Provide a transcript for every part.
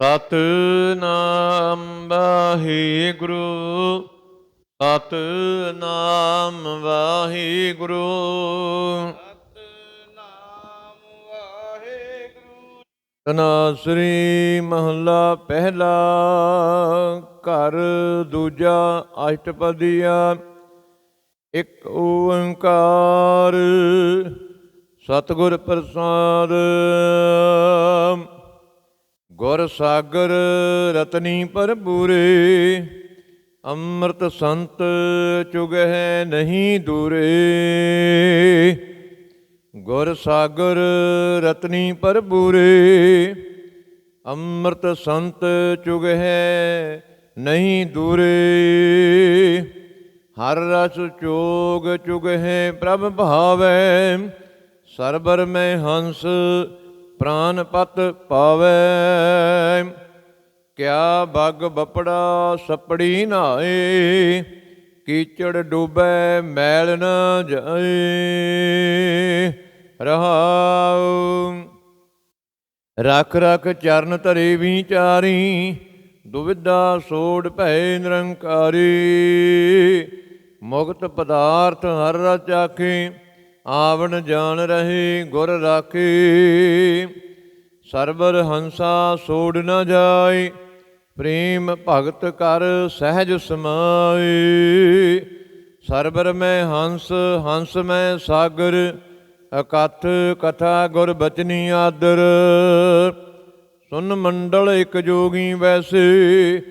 ਸਤਨਾਮ ਵਾਹਿਗੁਰੂ ਸਤਨਾਮ ਵਾਹਿਗੁਰੂ। ਸਤਨਾਮ ਵਾਹਿਗੁਰੂ। ਤਨਾ ਸ੍ਰੀ ਮਹੱਲਾ ਪਹਿਲਾ ਘਰ ਦੂਜਾ ਅਸ਼ਟਪਦੀਆ ਇੱਕ ਓੰਕਾਰ। ਸਤਿਗੁਰ ਪ੍ਰਸਾਦ ਗੁਰ ਸਾਗਰ ਰਤਨੀ ਭਰਪੂਰੇ, ਅੰਮ੍ਰਿਤ ਸੰਤ ਚੁਗਹਿ ਨਹੀਂ ਦੂਰੇ। ਗੁਰ ਸਾਗਰ ਰਤਨੀ ਭਰਪੂਰੇ, ਅੰਮ੍ਰਿਤ ਸੰਤ ਚੁਗਹਿ ਨਹੀਂ ਦੂਰੇ। ਹਰ ਰਸ ਚੋਗ ਚੁਗਹਿ ਪ੍ਰਭ ਭਾਵੈ, ਸਰਬਰ ਮੈਂ ਹੰਸ ਪ੍ਰਾਨ ਪਤ ਪਾਵੈ। ਕਿਆ ਬਗ ਬਪੜਾ ਸਪੜੀ ਨਾਏ ਕੀਚੜ ਡੁਬੈ ਮੈਲ ਨ ਜਾਏ ਰਹਾਉ। ਰਖ ਰਖ ਚਰਨ ਧਰੇ ਵਿਚਾਰੀ ਦੁਵਿਧਾ ਸੋੜ ਭੈ ਨਿਰੰਕਾਰੀ। ਮੁਕਤ ਪਦਾਰਥ ਹਰ ਰਚ ਆਵਣ ਜਾਣ ਰਹੀ ਗੁਰ ਰਾਖੀ। ਸਰਬਰ ਹੰਸਾ ਸੋੜ ਨਾ ਜਾਏ ਪ੍ਰੇਮ ਭਗਤ ਕਰ ਸਹਿਜ ਸਮਾਏ ਸਰਬਰ ਮੈਂ ਹੰਸ ਹੰਸ ਮੈਂ ਸਾਗਰ, ਅਕਥ ਕਥਾ ਗੁਰ ਬਚਨੀ ਆਦਰ। ਸੁਨ ਮੰਡਲ ਇਕ ਜੋਗੀ ਵੈਸੇ,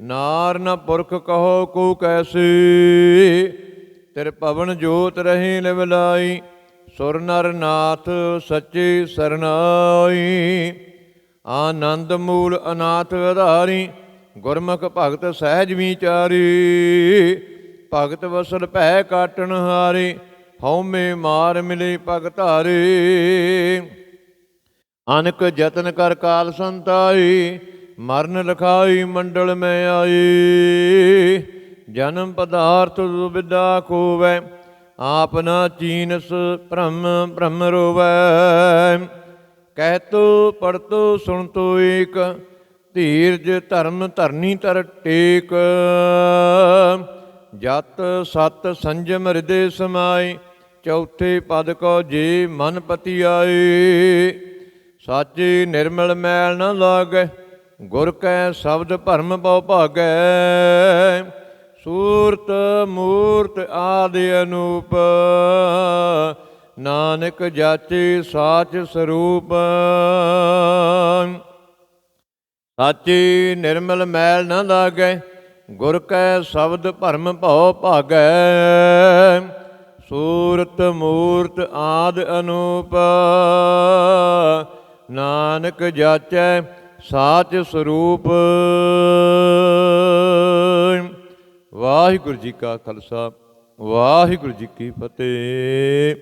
ਨਾਰ ਨ ਪੁਰਖ ਕਹੋ ਕੋ ਕੈਸੇ। ਤਿਰ ਪਵਨ ਜੋਤ ਰਹੀ ਲਿਵਲਾਈ ਸੁਰ ਨਰ ਨਾਥ ਸੱਚੇ ਸਰਨਾਈ। ਆਨੰਦ ਮੂਲ ਅਨਾਥ ਆਧਾਰੀ ਗੁਰਮੁਖ ਭਗਤ ਸਹਿਜ ਵਿਚਾਰੀ। ਭਗਤ ਵਸਲ ਭੈ ਕਾਟਣ ਹਾਰੇ, ਹਉਮੈ ਮਾਰ ਮਿਲੇ ਪਗ ਧਾਰੇ। ਅਨਕ ਯਤਨ ਕਰ ਕਾਲ ਸੰਤਾਈ, ਮਰਨ ਲਖਾਈ ਮੰਡਲ ਮੈਂ ਆਈ। ਜਨਮ ਪਦਾਰਥ ਦੁਬਿਦਾ ਖੋਵੈ ਆਪ ਨਾ ਚੀਨਸ ਭ੍ਰਮ ਭ੍ਰਮ ਰੋਵੈ। ਕਹਿਤੋ, ਪੜਤੋ, ਸੁਣਤੋ ਏਕ, ਧੀਰਜ, ਧਰਮ, ਧਰਨੀ ਤਰ ਟੇਕ। ਜਤ, ਸਤ, ਸੰਜਮ ਹਿਰਦੇ ਸਮਾਈ ਚੌਥੇ ਪਦ ਕੋ ਜੀ ਮਨ ਪਤੀ ਆਏ ਸਾਚੇ ਨਿਰਮਲ ਮੈਲ ਨ ਲਾਗੈ, ਗੁਰ ਕੈ ਸ਼ਬਦ ਭਰਮ ਬਹੁ ਭਾਗੈ। ਆਦਿ ਅਨੂਪ। ਨਾਨਕ ਜਾਚੇ ਸਾਚ ਸਰੂਪ। ਸਾਚੀ ਨਿਰਮਲ ਮੈਲ ਨ ਲਾਗੈ, ਗੁਰ ਕੈ ਸ਼ਬਦ ਭਰਮ ਭਉ ਭਾਗੈ। ਸੂਰਤ ਮੂਰਤ ਆਦ ਅਨੂਪ। ਨਾਨਕ ਜਾਚੈ ਸਾਚ ਸਰੂਪ। ਵਾਹਿਗੁਰੂ ਜੀ ਕਾ ਖਾਲਸਾ। ਵਾਹਿਗੁਰੂ ਜੀ ਕੀ ਫਤਿਹ।